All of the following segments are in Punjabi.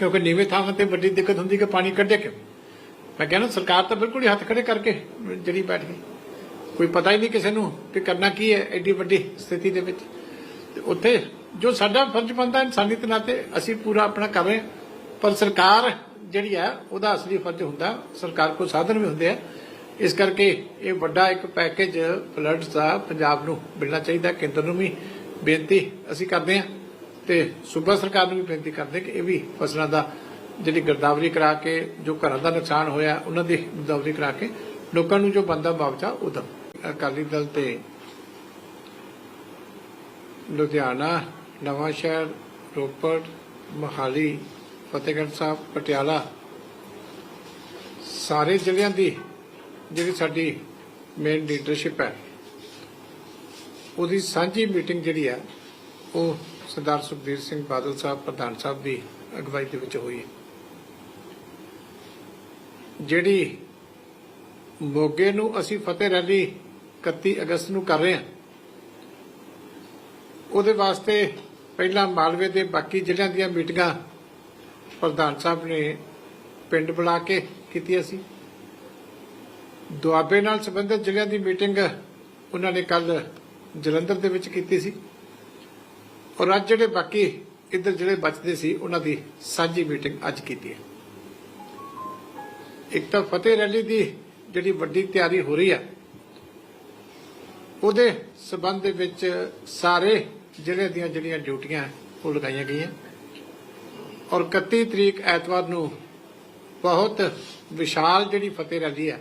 ਕਿਉਂਕਿ ਨੀਵੇਂ ਥਾਵਾਂ ਤੇ ਵੱਡੀ ਦਿੱਕਤ ਹੁੰਦੀ ਕਿ ਪਾਣੀ ਕੱਢੇ ਕਿਉਂ? ਮੈਂ ਕਹਿੰਦਾ ਸਰਕਾਰ ਤਾਂ ਬਿਲਕੁਲ ਹੀ ਹੱਥ ਖੜੇ ਕਰਕੇ ਜਿਹੜੀ ਬੈਠ ਗਈ। ਕੋਈ ਪਤਾ ਹੀ ਨਹੀਂ ਕਿਸੇ ਨੂੰ ਕਿ ਕਰਨਾ ਕੀ ਹੈ ਐਡੀ ਵੱਡੀ ਸਥਿਤੀ ਦੇ ਵਿੱਚ। ਤੇ ਉੱਥੇ ਜੋ ਸਾਡਾ ਫਰਜ਼ ਬਣਦਾ ਇਨਸਾਨੀਅਤ ਨਾਤੇ ਅਸੀਂ ਪੂਰਾ ਆਪਣਾ ਕਰ ਪਰ ਸਰਕਾਰ ਜਿਹੜੀ ਹੈ, ਉਹਦਾ ਅਸਲੀ ਫਰਜ਼ ਹੁੰਦਾ, ਸਰਕਾਰ ਕੋਲ ਸਾਧਨ ਵੀ ਹੁੰਦੇ ਆ। ਇਸ ਕਰਕੇ ਇਹ ਵੱਡਾ ਇੱਕ ਪੈਕੇਜ ਫਲੱਡਸ ਦਾ ਪੰਜਾਬ ਨੂੰ ਮਿਲਣਾ ਚਾਹੀਦਾ, ਕੇਂਦਰ ਨੂੰ ਵੀ ਬੇਨਤੀ ਅਸੀਂ ਕਰਦੇ ਹਾਂ। ਤੇ ਸੂਬਾ ਸਰਕਾਰ ਨੂੰ ਵੀ ਬੇਨਤੀ ਕਰਦੇ ਕਿ ਇਹ ਵੀ ਫਸਲਾਂ ਦਾ ਜਿਹੜੀ ਗਰਦਾਵਰੀ ਕਰਾ ਕੇ, ਜੋ ਘਰਾਂ ਦਾ ਨੁਕਸਾਨ ਹੋਇਆ, ਉਹਨਾਂ ਦੀ ਗਰਦਾਵਰੀ ਕਰਾ ਕੇ ਲੋਕਾਂ ਨੂੰ ਜੋ ਬੰਦਾ ਮੁਆਵਜ਼ਾ, ਉਹ ਦੇਣ ਅਕਾਲੀ ਦਲ ਤੇ ਲੁਧਿਆਣਾ ਨਵਾਂ ਸ਼ਹਿਰ ਰੋਪੜ, ਮੋਹਾਲੀ, ਫਤਿਹਗੜ੍ਹ ਸਾਹਿਬ, ਪਟਿਆਲਾ, ਸਾਰੇ ਜ਼ਿਲ੍ਹਿਆਂ ਦੀ ਜਿਹੜੀ ਸਾਡੀ ਮੇਨ ਲੀਡਰਸ਼ਿਪ ਹੈ, ਉਹਦੀ ਸਾਂਝੀ ਮੀਟਿੰਗ ਜਿਹੜੀ ਹੈ, ਉਹ ਸਰਦਾਰ ਸੁਖਬੀਰ ਸਿੰਘ ਬਾਦਲ ਸਾਹਿਬ, ਪ੍ਰਧਾਨ ਸਾਹਿਬ ਦੀ ਅਗਵਾਈ ਦੇ ਵਿੱਚ ਹੋਈ ਜਿਹੜੀ ਮੋਗੇ ਨੂੰ ਅਸੀਂ ਫਤਿਹ ਰੈਲੀ 31 ਅਗਸਤ ਨੂੰ ਕਰ ਰਹੇ ਹਾਂ, ਉਹਦੇ ਵਾਸਤੇ ਪਹਿਲਾਂ ਮਾਲਵੇ ਦੇ ਬਾਕੀ ਜ਼ਿਲ੍ਹਿਆਂ ਦੀਆਂ ਮੀਟਿੰਗਾਂ ਪ੍ਰਧਾਨ ਸਾਹਿਬ ਨੇ ਪਿੰਡ ਬੁਲਾ ਕੇ ਕੀਤੀਆਂ ਸੀ। ਦੁਆਬੇ ਨਾਲ ਸੰਬੰਧਿਤ ਜ਼ਿਲ੍ਹਿਆਂ ਦੀ ਮੀਟਿੰਗ ਉਹਨਾਂ ਨੇ ਕੱਲ ਜਲੰਧਰ ਦੇ ਵਿੱਚ ਕੀਤੀ ਸੀ। ਔਰ ਅੱਜ ਜਿਹੜੇ ਬਾਕੀ ਇੱਧਰ ਜਿਹੜੇ ਬਚਦੇ ਸੀ, ਉਹਨਾਂ ਦੀ ਸਾਂਝੀ ਮੀਟਿੰਗ ਅੱਜ ਕੀਤੀ ਹੈ। ਇੱਕ ਤਾਂ ਫਤਿਹ ਰੈਲੀ ਦੀ ਜਿਹੜੀ ਵੱਡੀ ਤਿਆਰੀ ਹੋ ਰਹੀ ਹੈ ਉਹਦੇ ਸਬੰਧ ਦੇ ਵਿੱਚ ਸਾਰੇ ਜ਼ਿਲ੍ਹੇ ਦੀਆਂ ਜਿਹੜੀਆਂ ਡਿਊਟੀਆਂ ਉਹ ਲਗਾਈਆਂ ਗਈਆਂ। ਔਰ 31 ਤਰੀਕ ਐਤਵਾਰ ਨੂੰ ਬਹੁਤ ਵਿਸ਼ਾਲ ਜਿਹੜੀ ਫਤਿਹ ਰੈਲੀ ਹੈ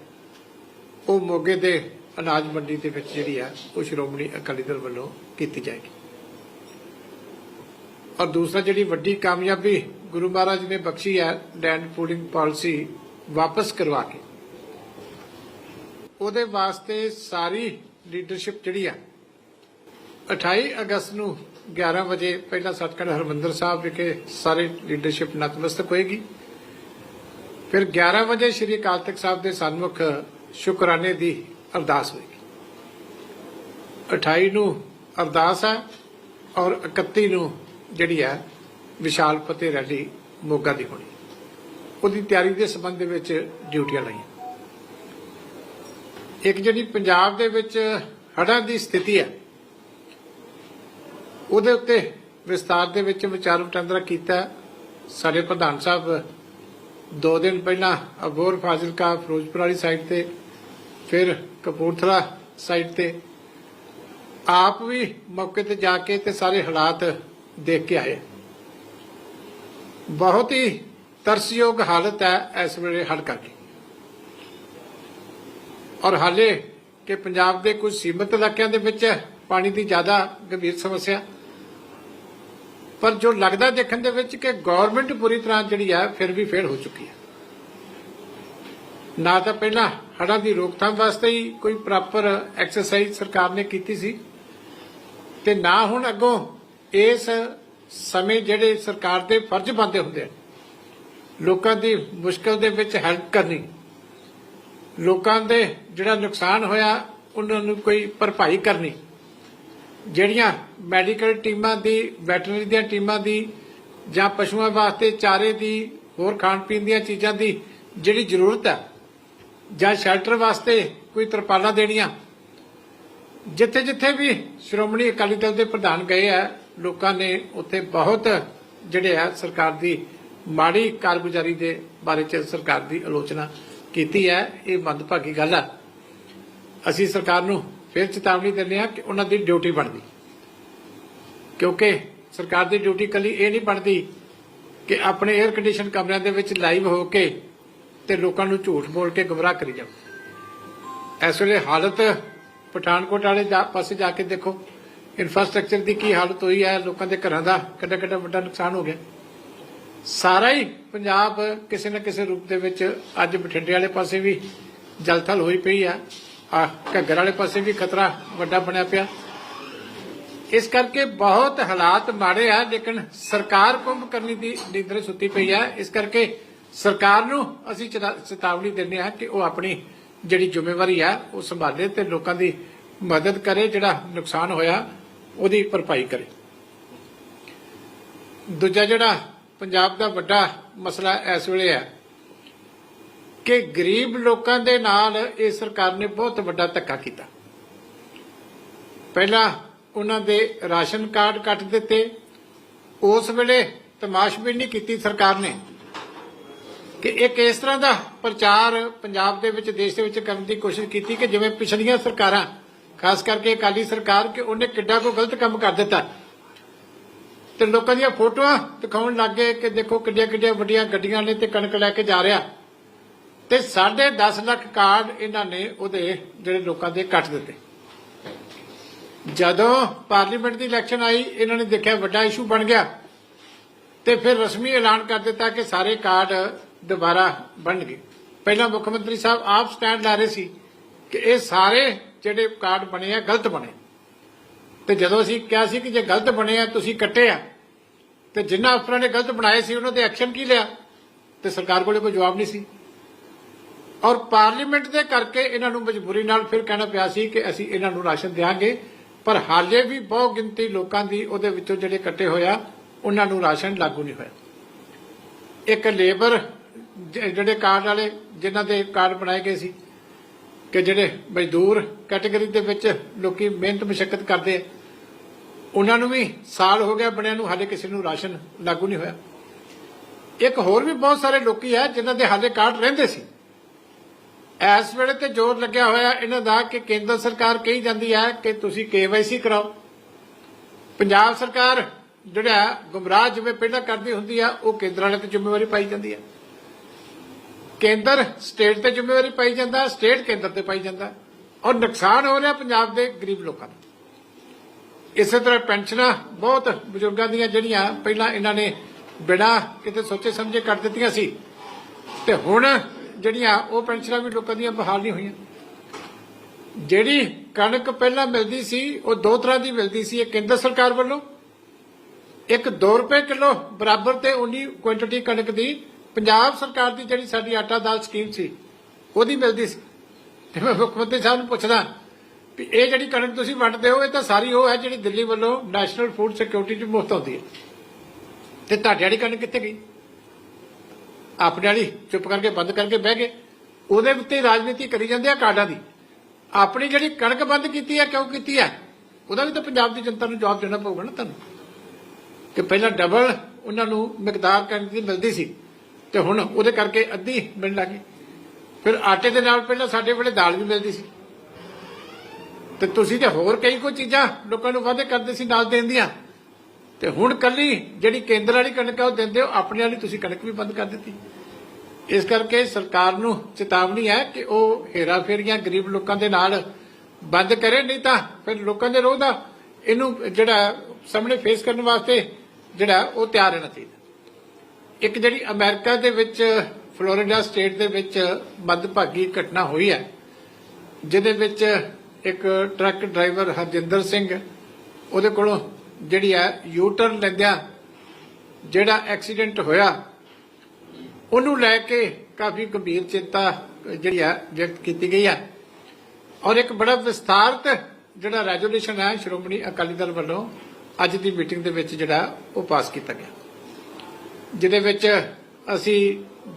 ਉਹ ਮੋਗੇ ਦੇ ਅਨਾਜ ਮੰਡੀ ਦੇ ਵਿੱਚ ਜਿਹੜੀ ਹੈ ਉਹ ਸ਼੍ਰੋਮਣੀ ਅਕਾਲੀ ਦਲ ਵੱਲੋਂ ਕੀਤੀ ਜਾਏਗੀ। ਔਰ ਦੂਸਰਾ ਜਿਹੜੀ ਵੱਡੀ ਕਾਮਯਾਬੀ ਗੁਰੂ ਮਹਾਰਾਜ ਨੇ ਬਖਸ਼ੀ ਹੈ ਲੈਂਡ ਪੂਲਿੰਗ ਪਾਲਿਸੀ ਵਾਪਸ ਕਰਵਾ ਕੇ। ਉਹਦੇ ਵਾਸਤੇ ਸਾਰੀ ਲੀਡਰਸ਼ਿਪ ਜਿਹੜੀ ਆ 28 ਅਗਸਤ ਨੂੰ 11 ਵਜੇ ਪਹਿਲਾਂ ਸੱਚਖੰਡ ਹਰਮੰਦਰ ਸਾਹਿਬ ਵਿਖੇ ਸਾਰੀ ਲੀਡਰਸ਼ਿਪ ਨਤਮਸਤਕ ਹੋਏਗੀ। ਫਿਰ 11 ਵਜੇ ਸ੍ਰੀ ਅਕਾਲ ਤਖਤ ਸਾਹਿਬ ਦੇ ਸਨਮੁਖ ਸ਼ੁਕਰਾਨੇ ਦੀ ਅਰਦਾਸ ਹੋਏਗੀ। 28 ਨੂੰ ਅਰਦਾਸ ਹੈ ਔਰ 31 ਨੂੰ ਜਿਹੜੀ ਹੈ ਵਿਸ਼ਾਲ ਫਤਿਹ ਰੈਲੀ ਮੋਗਾ ਦੀ ਹੋਣੀ। ਉਹਦੀ ਤਿਆਰੀ ਦੇ ਸੰਬੰਧ ਦੇ ਵਿੱਚ ਡਿਊਟੀਆਂ ਲਾਈਆਂ। ਇੱਕ ਜਿਹੜੀ ਪੰਜਾਬ ਦੇ ਵਿੱਚ ਹੜ੍ਹਾਂ ਦੀ ਸਥਿਤੀ ਹੈ, ਉਹਦੇ ਉੱਤੇ ਵਿਸਤਾਰ ਦੇ ਵਿੱਚ ਵਿਚਾਰ ਵਟਾਂਦਰਾ ਕੀਤਾ। ਸਾਡੇ ਪ੍ਰਧਾਨ ਸਾਹਿਬ ਦੋ ਦਿਨ ਪਹਿਲਾਂ ਅਬੋਰ ਫਾਜ਼ਿਲਕਾ ਫਿਰੋਜ਼ਪੁਰ ਵਾਲੀ ਸਾਈਡ ਤੇ, ਫਿਰ ਕਪੂਰਥਲਾ ਸਾਈਡ ਤੇ, ਆਪ ਵੀ ਮੌਕੇ ਤੇ ਜਾ ਕੇ ਤੇ ਸਾਰੇ ਹਾਲਾਤ ਦੇਖ ਕੇ ਆਏ। ਬਹੁਤ ਹੀ ਤਰਸਯੋਗ ਹਾਲਤ ਹੈ ਇਸ ਵੇਲੇ ਹੜ੍ਹ ਕਰਕੇ ਔਰ ਹਾਲੇ ਕਿ ਪੰਜਾਬ ਦੇ ਕੁਝ ਸੀਮਤ ਇਲਾਕਿਆਂ ਦੇ ਵਿੱਚ ਪਾਣੀ ਦੀ ਜ਼ਿਆਦਾ ਗੰਭੀਰ ਸਮੱਸਿਆ। ਪਰ ਜੋ ਲੱਗਦਾ ਦੇਖਣ ਦੇ ਵਿੱਚ ਕਿ ਗਵਰਨਮੈਂਟ ਪੂਰੀ ਤਰ੍ਹਾਂ ਜਿਹੜੀ ਹੈ ਫਿਰ ਵੀ ਫੇਲ ਹੋ ਚੁੱਕੀ ਹੈ। ਨਾ ਤਾਂ ਪਹਿਲਾਂ ਹੜਾਂ ਦੀ ਰੋਕਥਾਮ ਵਾਸਤੇ ਹੀ ਕੋਈ ਪ੍ਰੋਪਰ ਐਕਸਰਸਾਈਜ਼ ਸਰਕਾਰ ਨੇ ਕੀਤੀ ਸੀ ਤੇ ਨਾ ਹੁਣ ਅੱਗੋਂ ਇਸ ਸਮੇਂ ਜਿਹੜੇ ਸਰਕਾਰ ਦੇ ਫਰਜ਼ ਬਣਦੇ ਹੁੰਦੇ ਆ, ਲੋਕਾਂ ਦੀ ਮੁਸ਼ਕਲ ਦੇ ਵਿੱਚ ਹੈਲਪ ਕਰਨੀ, ਲੋਕਾਂ ਦੇ ਜਿਹੜਾ ਨੁਕਸਾਨ ਹੋਇਆ, ਉਹਨਾਂ ਨੂੰ ਕੋਈ ਭਰਪਾਈ ਕਰਨੀ, ਜਿਹੜੀਆਂ ਮੈਡੀਕਲ ਟੀਮਾਂ ਦੀ ਵੈਟਰਨਰੀ ਦੀਆਂ ਟੀਮਾਂ ਦੀ, ਜਾਂ ਪਸ਼ੂਆਂ ਵਾਸਤੇ ਚਾਰੇ ਦੀ, ਹੋਰ ਖਾਣ ਪੀਣ ਦੀਆਂ ਚੀਜ਼ਾਂ ਦੀ ਜਿਹੜੀ ਜ਼ਰੂਰਤ ਹੈ ਜਾਂ ਸ਼ੈਲਟਰ ਵਾਸਤੇ ਕੋਈ ਤਰਪਾਲਾਂ ਦੇਣੀਆਂ ਜਿੱਥੇ ਜਿੱਥੇ ਵੀ ਸ਼੍ਰੋਮਣੀ ਅਕਾਲੀ ਦਲ ਦੇ ਪ੍ਰਧਾਨ ਗਏ ਆ ਲੋਕਾਂ ਨੇ ਉੱਥੇ ਬਹੁਤ ਜਿਹੜੇ ਆ ਸਰਕਾਰ ਦੀ ਮਾੜੀ ਕਾਰਗੁਜ਼ਾਰੀ ਦੇ ਬਾਰੇ ਚ ਸਰਕਾਰ ਦੀ ਆਲੋਚਨਾ ਕੀਤੀ ਹੈ। ਇਹ ਮੰਦਭਾਗੀ ਗੱਲ ਹੈ ਅਸੀਂ ਸਰਕਾਰ ਨੂੰ ਫਿਰ ਚੇਤਾਵਨੀ ਦਿੰਦੇ ਹਾਂ ਕਿ ਉਹਨਾਂ ਦੀ ਡਿਊਟੀ ਬਣਦੀ। ਕਿਉਂਕਿ ਸਰਕਾਰ ਦੀ ਡਿਊਟੀ ਕੱਲੀ ਇਹ ਨਹੀਂ ਬਣਦੀ ਕਿ ਆਪਣੇ 에ਅਰ ਕੰਡੀਸ਼ਨ ਕਮਰਿਆਂ ਦੇ ਵਿੱਚ ਲਾਈਵ ਹੋ ਕੇ ਤੇ ਲੋਕਾਂ ਨੂੰ ਝੂਠ ਬੋਲ ਕੇ ਗਮਰਾਹ ਕਰੀ ਜਾਵੇ ਇਸ ਵੇਲੇ ਹਾਲਤ ਪਠਾਨਕੋਟ ਵਾਲੇ ਪਾਸੇ ਜਾ ਕੇ ਦੇਖੋ। ਇਨਫਰਾਸਟ੍ਰਕਚਰ ਦੀ ਕੀ ਹਾਲਤ ਹੋਈ ਹੈ, ਲੋਕਾਂ ਦੇ ਘਰਾਂ ਦਾ ਕਿੰਨਾ ਕਿੰਨਾ ਵੱਡਾ ਨੁਕਸਾਨ ਹੋ ਗਿਆ। ਸਾਰਾ ਹੀ ਪੰਜਾਬ ਕਿਸੇ ਨਾ ਕਿਸੇ ਰੂਪ ਦੇ ਵਿੱਚ ਅੱਜ ਬਠਿੰਡੇ ਵਾਲੇ ਪਾਸੇ ਵੀ ਜਲਥਲ ਹੋਈ ਪਈ ਆ। ਆ ਘੱਗਰ ਵਾਲੇ ਪਾਸੇ ਵੀ ਖਤਰਾ ਵੱਡਾ ਬਣਿਆ ਪਿਆ। ਇਸ ਕਰਕੇ ਬਹੁਤ ਹਾਲਾਤ ਮਾੜੇ ਆ, ਲੇਕਿਨ ਸਰਕਾਰ ਕੁੰਭ ਕਰਨੀ ਦੀ ਨੀਂਦਰ ਸੁੱਤੀ ਪਈ ਆ। ਇਸ ਕਰਕੇ ਸਰਕਾਰ ਨੂੰ ਅਸੀਂ ਚੇਤਾਵਨੀ ਦਿੰਦੇ ਆ ਕਿ ਉਹ ਆਪਣੀ ਜਿਹੜੀ ਜ਼ਿੰਮੇਵਾਰੀ ਆ, ਉਹ ਸੰਭਾਲੇ ਤੇ ਲੋਕਾਂ ਦੀ ਮਦਦ ਕਰੇ, ਜਿਹੜਾ ਨੁਕਸਾਨ ਹੋਇਆ। ਉਹਦੀ ਭਰਪਾਈ ਕਰੇ। ਦੂਜਾ ਜਿਹੜਾ ਪੰਜਾਬ ਦਾ ਵੱਡਾ ਮਸਲਾ ਇਸ ਵੇਲੇ ਹੈ ਕਿ ਗਰੀਬ ਲੋਕਾਂ ਦੇ ਨਾਲ ਇਹ ਸਰਕਾਰ ਨੇ ਬਹੁਤ ਵੱਡਾ ਧੱਕਾ ਕੀਤਾ। ਪਹਿਲਾਂ ਉਹਨਾਂ ਦੇ ਰਾਸ਼ਨ ਕਾਰਡ ਕੱਟ ਦਿੱਤੇ। ਉਸ ਵੇਲੇ ਤਮਾਸ਼ ਵੀ ਤਮਾਸ਼ਬੀਨੀ ਕੀਤੀ ਸਰਕਾਰ ਨੇ ਕਿ ਇੱਕ ਇਸ ਤਰ੍ਹਾਂ ਦਾ ਪ੍ਰਚਾਰ ਪੰਜਾਬ ਦੇ ਵਿੱਚ, ਦੇਸ਼ ਦੇ ਵਿੱਚ ਕਰਨ ਦੀ ਕੋਸ਼ਿਸ਼ ਕੀਤੀ ਕਿ ਜਿਵੇਂ ਪਿਛਲੀਆਂ ਸਰਕਾਰਾਂ ਖਾਸ ਕਰਕੇ ਅਕਾਲੀ ਸਰਕਾਰ ਕਿ ਉਹਨੇ ਕਿੱਡਾ ਕੋ ਗਲਤ ਕੰਮ ਕਰ ਦਿੱਤਾ। ਤੇ ਲੋਕਾਂ ਦੀਆਂ ਫੋਟੋਆਂ ਦਿਖਾਉਣ ਲੱਗੇ ਕਿ ਦੇਖੋ ਕਿੱਡੀਆਂ ਕਿੱਡੀਆਂ ਵੱਡੀਆਂ ਗੱਡੀਆਂ ਨੇ ਤੇ ਕਣਕ ਲੈ ਕੇ ਜਾ ਰਿਹਾ। ਤੇ 10.5 ਲੱਖ ਕਾਰਡ ਇਹਨਾਂ ਨੇ ਉਹਦੇ ਜਿਹੜੇ ਲੋਕਾਂ ਦੇ ਕੱਟ ਦਿੱਤੇ। ਜਦੋਂ ਪਾਰਲੀਮੈਂਟ ਦੀ ਇਲੈਕਸ਼ਨ ਆਈ, ਇਹਨਾਂ ਨੇ ਦੇਖਿਆ ਵੱਡਾ ਇਸ਼ੂ ਬਣ ਗਿਆ। ਤੇ ਫਿਰ ਰਸਮੀ ਐਲਾਨ ਕਰ ਦਿੱਤਾ ਕਿ ਸਾਰੇ ਕਾਰਡ ਦੁਬਾਰਾ ਬਣਨਗੇ। ਪਹਿਲਾਂ ਮੁੱਖ ਮੰਤਰੀ ਸਾਹਿਬ ਆਪ ਸਟੈਂਡ ਲੈ ਰਹੇ ਸੀ ਕਿ ਇਹ ਸਾਰੇ ਜਿਹੜੇ ਕਾਰਡ ਬਣੇ ਆ, ਗਲਤ ਬਣੇ। ਤੇ ਜਦੋਂ ਅਸੀਂ ਕਿਹਾ ਸੀ ਕਿ ਜੇ ਗਲਤ ਬਣੇ ਆ, ਤੁਸੀਂ ਕੱਟੇ ਆ। ਤੇ ਜਿਨ੍ਹਾਂ ਅਫਸਰਾਂ ਨੇ ਗਲਤ ਬਣਾਏ ਸੀ, ਉਹਨਾਂ ਤੇ ਐਕਸ਼ਨ ਕੀ ਲਿਆ? ਤੇ ਸਰਕਾਰ ਕੋਲੇ ਕੋਈ ਜਵਾਬ ਨਹੀਂ ਸੀ। ਔਰ ਪਾਰਲੀਮੈਂਟ ਦੇ ਕਰਕੇ ਇਹਨਾਂ ਨੂੰ ਮਜਬੂਰੀ ਨਾਲ ਫਿਰ ਕਹਿਣਾ ਪਿਆ ਸੀ ਕਿ ਅਸੀਂ ਇਹਨਾਂ ਨੂੰ ਰਾਸ਼ਨ ਦੇਵਾਂਗੇ ਪਰ ਹਾਲੇ ਵੀ ਬਹੁ ਗਿਣਤੀ ਲੋਕਾਂ ਦੀ ਉਹਦੇ ਵਿੱਚੋਂ ਜਿਹੜੇ ਕੱਟੇ ਹੋਇਆ ਉਹਨਾਂ ਨੂੰ ਰਾਸ਼ਨ ਲਾਗੂ ਨਹੀਂ ਹੋਇਆ। ਇੱਕ ਲੇਬਰ ਜਿਹੜੇ ਕਾਰਡ ਵਾਲੇ, ਜਿਨ੍ਹਾਂ ਦੇ ਕਾਰਡ ਬਣਾਏ ਗਏ ਸੀ ਕਿ ਜਿਹੜੇ ਮਜ਼ਦੂਰ ਕੈਟਾਗਰੀ ਦੇ ਵਿੱਚ ਲੋਕੀ ਮਿਹਨਤ ਮਸ਼ਕਤ ਕਰਦੇ ਆ, ਉਹਨਾਂ ਨੂੰ ਵੀ ਸਾਲ ਹੋ ਗਿਆ ਬਣਿਆ ਨੂੰ, ਹਾਲੇ ਕਿਸੇ ਨੂੰ ਰਾਸ਼ਨ ਲਾਗੂ ਨਹੀਂ ਹੋਇਆ। ਇੱਕ ਹੋਰ ਵੀ ਬਹੁਤ ਸਾਰੇ ਲੋਕੀ ਹੈ ਜਿਨ੍ਹਾਂ ਦੇ ਹਾਲੇ ਕਾਰਡ ਰਹਿੰਦੇ ਸੀ। ਇਸ ਵੇਲੇ ਤੇ ਜ਼ੋਰ ਲੱਗਿਆ ਹੋਇਆ ਇਹਨਾਂ ਦਾ ਕਿ ਕੇਂਦਰ ਸਰਕਾਰ ਕਹੀ ਜਾਂਦੀ ਹੈ ਕਿ ਤੁਸੀਂ ਕੇਵਾਈਸੀ ਕਰਾਓ। ਪੰਜਾਬ ਸਰਕਾਰ ਜਿਹੜਾ ਗੁੰਮਰਾਹ ਜਿਵੇਂ ਪਹਿਲਾਂ ਕਰਦੀ ਹੁੰਦੀ ਆ, ਉਹ ਕੇਂਦਰ ਵਾਲੇ ਤੇ ਜ਼ਿੰਮੇਵਾਰੀ ਪਾਈ ਜਾਂਦੀ ਹੈ ਕੇਂਦਰ ਸਟੇਟ ਤੇ ਜ਼ਿੰਮੇਵਾਰੀ ਪਾਈ ਜਾਂਦਾ, ਸਟੇਟ ਕੇਂਦਰ ਤੇ ਪਾਈ ਜਾਂਦਾ। ਔਰ ਨੁਕਸਾਨ ਹੋ ਰਿਹਾ ਪੰਜਾਬ ਦੇ ਗਰੀਬ ਲੋਕਾਂ ਦਾ। ਇਸੇ ਤਰ੍ਹਾਂ ਪੈਨਸ਼ਨਾਂ ਬਹੁਤ ਬਜ਼ੁਰਗਾਂ ਦੀਆਂ ਜਿਹੜੀਆਂ ਪਹਿਲਾਂ ਇਹਨਾਂ ਨੇ ਬਿਨਾਂ ਕਿਤੇ ਸੋਚੇ ਸਮਝੇ ਕੱਟ ਦਿੱਤੀਆਂ ਸੀ, ਤੇ ਹੁਣ ਜਿਹੜੀਆਂ ਉਹ ਪੈਨਸ਼ਨਾਂ ਵੀ ਲੋਕਾਂ ਦੀਆਂ ਬਹਾਲ ਨਹੀਂ ਹੋਈਆਂ। ਜਿਹੜੀ ਕਣਕ ਪਹਿਲਾਂ ਮਿਲਦੀ ਸੀ, ਉਹ ਦੋ ਤਰ੍ਹਾਂ ਦੀ ਮਿਲਦੀ ਸੀ, ਇੱਕ ਕੇਂਦਰ ਸਰਕਾਰ ਵੱਲੋਂ, ਇੱਕ 2 ਰੁਪਏ ਕਿਲੋ ਬਰਾਬਰ ਤੇ ਉਨੀ ਕੁਆਂਟੀਟੀ ਕਣਕ ਦੀ ਪੰਜਾਬ ਸਰਕਾਰ ਦੀ ਜਿਹੜੀ ਸਾਡੀ ਆਟਾ ਦਾਲ ਸਕੀਮ ਸੀ, ਉਹਦੀ ਮਿਲਦੀ ਸੀ। ਤੇ ਮੈਂ ਮੁੱਖ ਮੰਤਰੀ ਸਾਹਿਬ ਨੂੰ ਪੁੱਛਦਾ ਵੀ ਇਹ ਜਿਹੜੀ ਕਣਕ ਤੁਸੀਂ ਵੰਡਦੇ ਹੋ, ਇਹ ਤਾਂ ਸਾਰੀ ਉਹ ਹੈ ਜਿਹੜੀ ਦਿੱਲੀ ਵੱਲੋਂ ਨੈਸ਼ਨਲ ਫੂਡ ਸਿਕਿਉਰਿਟੀ ਚ ਮੁਫਤ ਆਉਂਦੀ ਹੈ। ਤੇ ਤੁਹਾਡੀ ਵਾਲੀ ਕਣਕ ਕਿੱਥੇ ਗਈ? ਆਪਣੇ ਵਾਲੀ ਚੁੱਪ ਕਰਕੇ ਬੰਦ ਕਰਕੇ ਬਹਿ ਗਏ। ਉਹਦੇ ਉੱਤੇ ਰਾਜਨੀਤੀ ਕਰੀ ਜਾਂਦੇ ਆ ਕਾਰਡਾਂ ਦੀ। ਆਪਣੀ ਜਿਹੜੀ ਕਣਕ ਬੰਦ ਕੀਤੀ ਹੈ, ਕਿਉਂ ਕੀਤੀ ਹੈ? ਉਹਦਾ ਵੀ ਤਾਂ ਪੰਜਾਬ ਦੀ ਜਨਤਾ ਨੂੰ ਜਵਾਬ ਦੇਣਾ ਪਊਗਾ ਨਾ ਤੁਹਾਨੂੰ। ਕਿ ਪਹਿਲਾਂ ਡਬਲ ਉਹਨਾਂ ਨੂੰ ਮਿਕਦਾਰ ਕਣਕ ਦੀ ਮਿਲਦੀ ਸੀ। ਤੇ ਹੁਣ ਉਹਦੇ ਕਰਕੇ ਅੱਧੀ ਮਿਲਣ ਲੱਗੀ ਫਿਰ ਆਟੇ ਦੇ ਨਾਲ ਪਹਿਲਾਂ ਸਾਡੇ ਵੇਲੇ ਦਾਲ ਵੀ ਮਿਲਦੀ ਸੀ। ਤੇ ਤੁਸੀਂ ਤੇ ਹੋਰ ਕਈ ਕੋਈ ਚੀਜ਼ਾਂ ਲੋਕਾਂ ਨੂੰ ਵਾਅਦੇ ਕਰਦੇ ਸੀ ਨਾਲ ਦੇਣ ਦੀਆਂ। ਤੇ ਹੁਣ ਕੱਲੀ ਜਿਹੜੀ ਕੇਂਦਰ ਵਾਲੀ ਕਣਕ ਆ, ਉਹ ਦਿੰਦੇ ਹੋ, ਆਪਣੇ ਵਾਲੀ ਤੁਸੀਂ ਕਣਕ ਵੀ ਬੰਦ ਕਰ ਦਿੱਤੀ। ਇਸ ਕਰਕੇ ਸਰਕਾਰ ਨੂੰ ਚੇਤਾਵਨੀ ਹੈ ਕਿ ਉਹ ਹੇਰਾ ਫੇਰੀਆਂ ਗਰੀਬ ਲੋਕਾਂ ਦੇ ਨਾਲ ਬੰਦ ਕਰੇ, ਨਹੀਂ ਤਾਂ ਫਿਰ ਲੋਕਾਂ ਦੇ ਰੋਹ ਦਾ ਇਹਨੂੰ ਜਿਹੜਾ ਸਾਹਮਣੇ ਫੇਸ ਕਰਨ ਵਾਸਤੇ ਜਿਹੜਾ ਉਹ ਤਿਆਰ ਰਹਿਣਾ ਚਾਹੀਦਾ। ਇੱਕ ਜਿਹੜੀ ਅਮਰੀਕਾ ਦੇ ਵਿੱਚ, ਫਲੋਰੀਡਾ ਸਟੇਟ ਦੇ ਵਿੱਚ ਮੱਧਭਾਗੀ ਘਟਨਾ ਹੋਈ ਹੈ, ਜਿਹਦੇ ਵਿੱਚ ਇੱਕ ਟਰੱਕ ਡਰਾਈਵਰ ਹਰਜਿੰਦਰ ਸਿੰਘ, ਉਹਦੇ ਕੋਲੋਂ ਜਿਹੜੀ ਹੈ ਯੂ ਟਰਨ ਲੈਂਦਿਆਂ ਜਿਹੜਾ ਐਕਸੀਡੈਂਟ ਹੋਇਆ, ਉਹਨੂੰ ਲੈ ਕੇ ਕਾਫੀ ਗੰਭੀਰ ਚਿੰਤਾ ਜਿਹੜੀ ਹੈ ਵਿਅਕਤ ਕੀਤੀ ਗਈ ਹੈ। ਔਰ ਇੱਕ ਬੜਾ ਵਿਸਥਾਰਤ ਜਿਹੜਾ ਰੈਜੋਲੂਸ਼ਨ ਹੈ ਸ਼੍ਰੋਮਣੀ ਅਕਾਲੀ ਦਲ ਵੱਲੋਂ ਅੱਜ ਦੀ ਮੀਟਿੰਗ ਦੇ ਵਿੱਚ ਜਿਹੜਾ ਉਹ ਪਾਸ ਕੀਤਾ ਗਿਆ। ਜਿਹਦੇ ਵਿੱਚ ਅਸੀਂ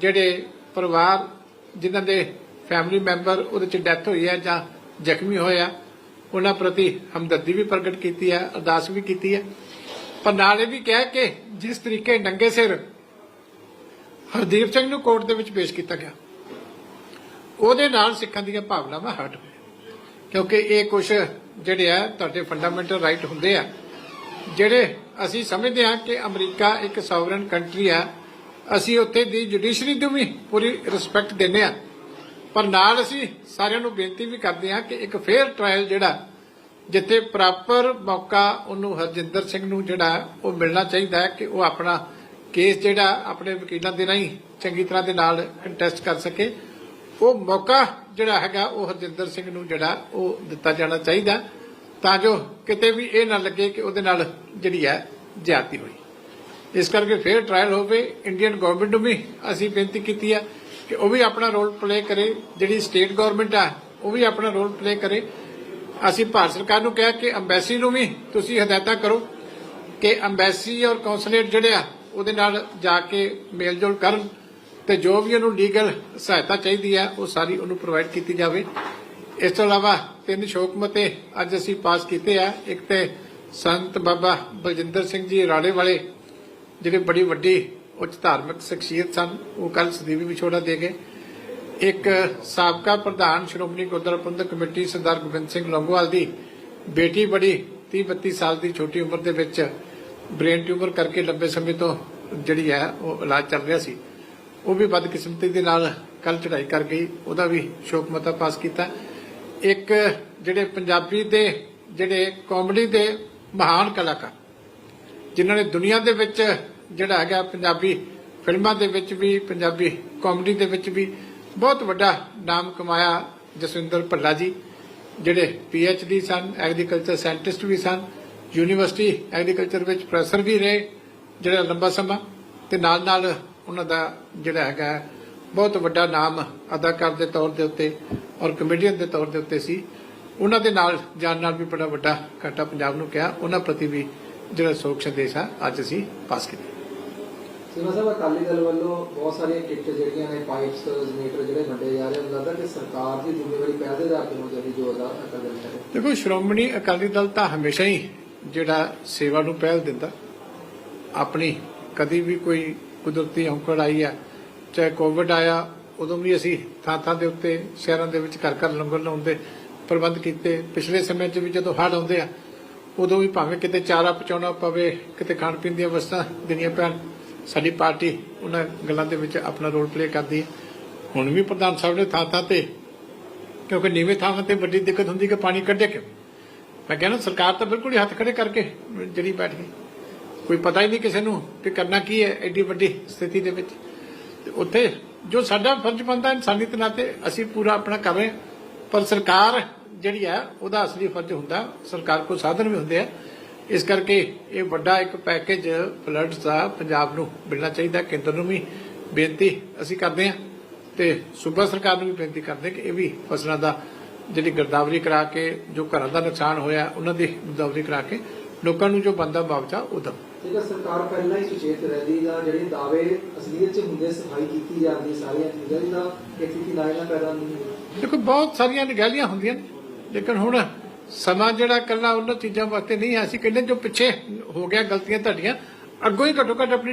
ਜਿਹੜੇ ਪਰਿਵਾਰ ਜਿਨ੍ਹਾਂ ਦੇ ਫੈਮਿਲੀ ਮੈਂਬਰ ਉਹਦੇ ਚ ਡੈਥ ਹੋਈ ਹੈ ਜਾਂ ਜ਼ਖਮੀ ਹੋਇਆ ਉਹਨਾਂ ਪ੍ਰਤੀ ਹਮਦਰਦੀ ਵੀ ਪ੍ਰਗਟ ਕੀਤੀ ਹੈ, ਅਰਦਾਸ ਵੀ ਕੀਤੀ ਹੈ। ਪਰ ਨਾਲ ਇਹ ਵੀ ਕਿਹਾ ਕਿ ਜਿਸ ਤਰੀਕੇ ਨੰਗੇ ਸਿਰ ਹਰਦੀਪ ਸਿੰਘ ਨੂੰ ਕੋਰਟ ਦੇ ਵਿੱਚ ਪੇਸ਼ ਕੀਤਾ ਗਿਆ, ਉਹਦੇ ਨਾਲ ਸਿੱਖਾਂ ਦੀਆਂ ਭਾਵਨਾਵਾਂ ਹਟ ਹੋਈਆਂ ਕਿਉਂਕਿ ਇਹ ਕੁਝ ਜਿਹੜੇ ਆ, ਤੁਹਾਡੇ ਫੰਡਾਮੈਂਟਲ ਰਾਈਟ ਹੁੰਦੇ ਆ ਜਿਹੜੇ ਅਸੀਂ ਸਮਝਦੇ ਹਾਂ ਕਿ ਅਮਰੀਕਾ ਇੱਕ ਸੋਵਰਨ ਕੰਟਰੀ ਆ, ਅਸੀਂ ਉੱਥੇ ਦੀ ਜੁਡੀਸ਼ਰੀ ਨੂੰ ਵੀ ਪੂਰੀ ਰਿਸਪੈਕਟ ਦਿੰਦੇ ਹਾਂ। ਪਰ ਨਾਲ ਅਸੀਂ ਸਾਰਿਆਂ ਨੂੰ ਬੇਨਤੀ ਵੀ ਕਰਦੇ ਹਾਂ ਕਿ ਇੱਕ ਫੇਅਰ ਟ੍ਰਾਇਲ ਜਿਹੜਾ, ਜਿੱਥੇ ਪ੍ਰੋਪਰ ਮੌਕਾ ਉਹਨੂੰ ਹਰਜਿੰਦਰ ਸਿੰਘ ਨੂੰ ਜਿਹੜਾ ਉਹ ਮਿਲਣਾ ਚਾਹੀਦਾ ਹੈ ਕਿ ਉਹ ਆਪਣਾ ਕੇਸ ਜਿਹੜਾ ਆਪਣੇ ਵਕੀਲਾਂ ਦੇ ਰਾਹੀਂ ਚੰਗੀ ਤਰ੍ਹਾਂ ਦੇ ਨਾਲ ਕੰਟੈਸਟ ਕਰ ਸਕੇ। ਉਹ ਮੌਕਾ ਜਿਹੜਾ ਹੈਗਾ ਉਹ ਹਰਜਿੰਦਰ ਸਿੰਘ ਨੂੰ ਜਿਹੜਾ ਉਹ ਦਿੱਤਾ ਜਾਣਾ ਚਾਹੀਦਾ। ਤਾਂ ਜੋ ਕਿਤੇ ਵੀ ਇਹ ਨਾ ਲੱਗੇ ਕਿ ਉਹਦੇ ਨਾਲ ਜਿਹੜੀ ਹੈ ਜ਼ਿਆਦਤੀ ਹੋਈ। ਇਸ ਕਰਕੇ ਫੇਰ ਟ੍ਰਾਇਲ ਹੋਵੇ ਇੰਡੀਅਨ ਗਵਰਨਮੈਂਟ ਨੂੰ ਵੀ ਅਸੀਂ ਬੇਨਤੀ ਕੀਤੀ ਹੈ ਕਿ ਉਹ ਵੀ ਆਪਣਾ ਰੋਲ ਪਲੇ ਕਰੇ, ਜਿਹੜੀ ਸਟੇਟ ਗਵਰਨਮੈਂਟ ਆ, ਉਹ ਵੀ ਆਪਣਾ ਰੋਲ ਪਲੇ ਕਰੇ। ਅਸੀਂ ਭਾਰਤ ਸਰਕਾਰ ਨੂੰ ਕਿਹਾ ਕਿ ਅੰਬੈਸੀ ਨੂੰ ਵੀ ਤੁਸੀਂ ਹਦਾਇਤਾਂ ਕਰੋ ਕਿ ਅੰਬੈਸੀ ਔਰ ਕੌਂਸੂਲੇਟ ਜਿਹੜੇ ਆ, ਉਹਦੇ ਨਾਲ ਜਾ ਕੇ ਮੇਲਜੋਲ ਕਰਨ ਤੇ ਜੋ ਵੀ ਉਹਨੂੰ ਲੀਗਲ ਸਹਾਇਤਾ ਚਾਹੀਦੀ ਹੈ, ਉਹ ਸਾਰੀ ਉਹਨੂੰ ਪ੍ਰੋਵਾਈਡ ਕੀਤੀ ਜਾਵੇ। ਇਸ ਤੋਂ ਇਲਾਵਾ ਤਿੰਨ ਸ਼ੋਕ ਮਤੇ ਅੱਜ ਅਸੀਂ ਪਾਸ ਕੀਤੇ ਆ। ਇੱਕ ਤੇ ਸੰਤ ਬਾਬਾ ਬਲਜਿੰਦਰ ਸਿੰਘ ਜੀ ਰਾੜੇ ਵਾਲੇ, ਜਿਹੜੇ ਬੜੀ ਵੱਡੀ ਉੱਚ ਧਾਰਮਿਕ ਸ਼ਖਸੀਅਤ ਸਨ, ਉਹ ਕੱਲ ਸਦੀਵੀ ਵਿਛੋੜਾ ਦੇ ਗਏ। ਇੱਕ ਸਾਬਕਾ ਪ੍ਰਧਾਨ ਸ਼੍ਰੋਮਣੀ ਗੁਰਦੁਆਰਾ ਪ੍ਰਬੰਧਕ ਕਮੇਟੀ ਸਰਦਾਰ ਗੋਬਿੰਦ ਸਿੰਘ ਲੰਗੋਵਾਲ ਦੀ ਬੇਟੀ ਬੜੀ 30 32 ਸਾਲ ਦੀ ਛੋਟੀ ਉਮਰ ਦੇ ਵਿੱਚ ਬ੍ਰੇਨ ਟਿਊਮਰ ਕਰਕੇ ਲੰਬੇ ਸਮੇਂ ਤੋਂ ਜਿਹੜੀ ਹੈ ਉਹ ਇਲਾਜ ਚੱਲ ਰਿਹਾ ਸੀ। ਉਹ ਵੀ ਬਦਕਿਸਮਤੀ ਦੇ ਨਾਲ ਕੱਲ ਚੜਾਈ ਕਰ ਗਈ। ਉਹਦਾ ਵੀ ਸ਼ੋਕ ਮਤਾ ਪਾਸ ਕੀਤਾ। ਇੱਕ ਜਿਹੜੇ ਪੰਜਾਬੀ ਦੇ ਜਿਹੜੇ ਕਾਮੇਡੀ ਦੇ ਮਹਾਨ ਕਲਾਕਾਰ, ਜਿਨ੍ਹਾਂ ਨੇ ਦੁਨੀਆ ਦੇ ਵਿੱਚ ਜਿਹੜਾ ਹੈਗਾ ਪੰਜਾਬੀ ਫਿਲਮਾਂ ਦੇ ਵਿੱਚ ਵੀ, ਪੰਜਾਬੀ ਕਾਮੇਡੀ ਦੇ ਵਿੱਚ ਵੀ ਬਹੁਤ ਵੱਡਾ ਨਾਮ ਕਮਾਇਆ ਜਸਵਿੰਦਰ ਭੱਲਾ ਜੀ, ਜਿਹੜੇ ਪੀ ਐਚ ਡੀ ਸਨ ਐਗਰੀਕਲਚਰ ਸਾਇੰਟਿਸਟ ਵੀ ਸਨ ਯੂਨੀਵਰਸਿਟੀ ਐਗਰੀਕਲਚਰ ਵਿੱਚ ਪ੍ਰੋਫੈਸਰ ਵੀ ਰਹੇ, ਜਿਹੜਾ ਲੰਬਾ ਸਮਾਂ, ਤੇ ਨਾਲ ਨਾਲ ਉਹਨਾਂ ਦਾ ਜਿਹੜਾ ਹੈਗਾ ਬਹੁਤ ਵੱਡਾ ਨਾਮ ਅਦਾਕਾਰ ਦੇ ਤੌਰ ਦੇ ਉੱਤੇ ਔਰ ਕਮੇਡੀਅਨ ਦੇ ਤੌਰ ਦੇ ਉੱਤੇ ਸੀ। ਉਹਨਾਂ ਦੇ ਨਾਲ ਜਾਣ ਨਾਲ ਵੀ ਬੜਾ ਵੱਡਾ ਘਾਟਾ ਪੰਜਾਬ ਨੂੰ ਕਿਹਾ। ਉਹਨਾਂ ਪ੍ਰਤੀ ਵੀ ਜਿਹੜਾ ਸੋਗ ਸੰਦੇਸ਼ ਆ ਅੱਜ ਅਸੀਂ ਪਾਸ ਕੀਤਾ। ਸਿਮਾ ਸਾਹਿਬ ਅਕਾਲੀ ਦਲ ਵੱਲੋਂ ਬਹੁਤ ਸਾਰੀਆਂ ਕਿੱਟ ਜਿਹੜੀਆਂ ਨੇ ਪਾਈਪਸ ਜਨਰੇਟਰ ਜਿਹੜੇ ਵੰਡੇ ਜਾ ਰਹੇ ਹਨ ਲੱਗਦਾ ਕਿ ਸਰਕਾਰ ਦੀ ਜ਼ਿੰਮੇਵਾਰੀ ਪਹਿਲ ਅਕਾਲੀ ਦਲ ਦੇਖੋ ਸ਼੍ਰੋਮਣੀ ਅਕਾਲੀ ਦਲ ਤਾਂ ਹਮੇਸ਼ਾ ਹੀ ਜਿਹੜਾ ਸੇਵਾ ਨੂੰ ਪਹਿਲ ਦਿੰਦਾ। ਆਪਣੀ ਕਦੀ ਵੀ ਕੋਈ ਕੁਦਰਤੀ ਔਕੜ ਆਈ ਆ ਚਾਹੇ ਕੋਵਿਡ ਆਇਆ, ਉਦੋਂ ਵੀ ਅਸੀਂ ਥਾਂ ਥਾਂ ਦੇ ਉੱਤੇ, ਸ਼ਹਿਰਾਂ ਦੇ ਵਿੱਚ ਘਰ ਘਰ ਲੰਗਰ ਲਾਉਣ ਪ੍ਰਬੰਧ ਕੀਤੇ। ਪਿਛਲੇ ਸਮੇਂ 'ਚ ਵੀ ਜਦੋਂ ਹੜ੍ਹ ਆਉਂਦੇ ਆ, ਉਦੋਂ ਵੀ ਭਾਵੇਂ ਕਿਤੇ ਚਾਰਾ ਪਹੁੰਚਾਉਣਾ ਪਵੇ, ਕਿਤੇ ਖਾਣ ਪੀਣ ਦੀਆਂ ਵਸਤਾਂ ਦੇਣੀਆਂ ਪੈਣ, ਸਾਡੀ ਪਾਰਟੀ ਉਹਨਾਂ ਗੱਲਾਂ ਦੇ ਵਿੱਚ ਆਪਣਾ ਰੋਲ ਪਲੇ ਕਰਦੀ ਹੈ ਹੁਣ ਵੀ ਪ੍ਰਧਾਨ ਸਾਹਿਬ ਨੇ ਥਾਂ ਥਾਂ ਤੇ, ਕਿਉਂਕਿ ਨੀਵੇਂ ਥਾਵਾਂ ਤੇ ਵੱਡੀ ਦਿੱਕਤ ਹੁੰਦੀ ਕਿ ਪਾਣੀ ਕੱਢੇ ਕਿਉਂ? ਮੈਂ ਕਹਿੰਦਾ ਸਰਕਾਰ ਤਾਂ ਬਿਲਕੁਲ ਹੀ ਹੱਥ ਖੜੇ ਕਰਕੇ ਜਿਹੜੀ ਬੈਠ ਗਈ। ਕੋਈ ਪਤਾ ਹੀ ਨਹੀਂ ਕਿਸੇ ਨੂੰ ਕਿ ਕਰਨਾ ਕੀ ਹੈ ਐਡੀ ਵੱਡੀ ਸਥਿਤੀ ਦੇ ਵਿੱਚ। ਤੇ ਉੱਥੇ ਜੋ ਸਾਡਾ ਫਰਜ਼ ਬਣਦਾ ਇਨਸਾਨੀ ਦੇ ਨਾਤੇ ਅਸੀਂ ਪੂਰਾ ਆਪਣਾ ਕਰ ਰਹੇ ਪਰ ਸਰਕਾਰ ਜਿਹੜੀ ਹੈ, ਉਹਦਾ ਅਸਲੀ ਫਰਜ਼ ਹੁੰਦਾ, ਸਰਕਾਰ ਕੋਲ ਸਾਧਨ ਵੀ ਹੁੰਦੇ ਆ। ਇਸ ਕਰਕੇ ਇਹ ਵੱਡਾ ਇੱਕ ਪੈਕੇਜ ਫਲੱਡਸ ਦਾ ਪੰਜਾਬ ਨੂੰ ਮਿਲਣਾ ਚਾਹੀਦਾ, ਕੇਂਦਰ ਨੂੰ ਵੀ ਬੇਨਤੀ ਅਸੀਂ ਕਰਦੇ ਹਾਂ ਤੇ ਸੂਬਾ ਸਰਕਾਰ ਨੂੰ ਵੀ ਬੇਨਤੀ ਕਰਦੇ ਕਿ ਇਹ ਵੀ ਫਸਲਾਂ ਦਾ ਜਿਹੜੀ ਗਰਦਾਵਰੀ ਕਰਾ ਕੇ, ਜੋ ਘਰਾਂ ਦਾ ਨੁਕਸਾਨ ਹੋਇਆ, ਉਹਨਾਂ ਦੀ ਗਰਦਾਵਰੀ ਕਰਾ ਕੇ ਲੋਕਾਂ ਨੂੰ ਜੋ ਬੰਦਾ ਮੁਆਵਜ਼ਾ ਉਹ ਦੇਣ ਜੇਕਰ ਸਰਕਾਰ ਪਹਿਲਾਂ ਹੀ ਸੁਚੇਤ ਰਹਿੰਦੀ ਜਾਂ ਜਿਹੜੇ ਦਾਅਵੇ ਅਸਲੀਅਤ 'ਚ ਹੁੰਦੇ ਸਫ਼ਾਈ ਕੀਤੀ ਜਾਂਦੀ ਸਾਰੀਆਂ ਚੀਜ਼ਾਂ ਦੀ ਤਾਂ ਇਹ ਸਥਿਤੀ ਨਾ ਇਹਨਾਂ ਪੈਦਾ ਨਹੀਂ ਹੁੰਦੀ ਦੇਖੋ ਬਹੁਤ ਸਾਰੀਆਂ ਨਿਗਹਿਲੀਆਂ ਹੁੰਦੀਆਂ ਨੇ ਲੇਕਿਨ ਹੁਣ ਸਮਾਂ ਜਿਹੜਾ ਕੱਲਾ ਉਹਨਾਂ ਚੀਜ਼ਾਂ ਵਾਸਤੇ ਨਹੀਂ ਹੈ। ਅਸੀਂ ਕਹਿੰਦੇ ਜੋ ਪਿੱਛੇ ਹੋ ਗਿਆ ਗਲਤੀਆਂ ਤੁਹਾਡੀਆਂ ਅੱਗੋਂ ਹੀ ਘੱਟੋ ਘੱਟ ਆਪਣੀ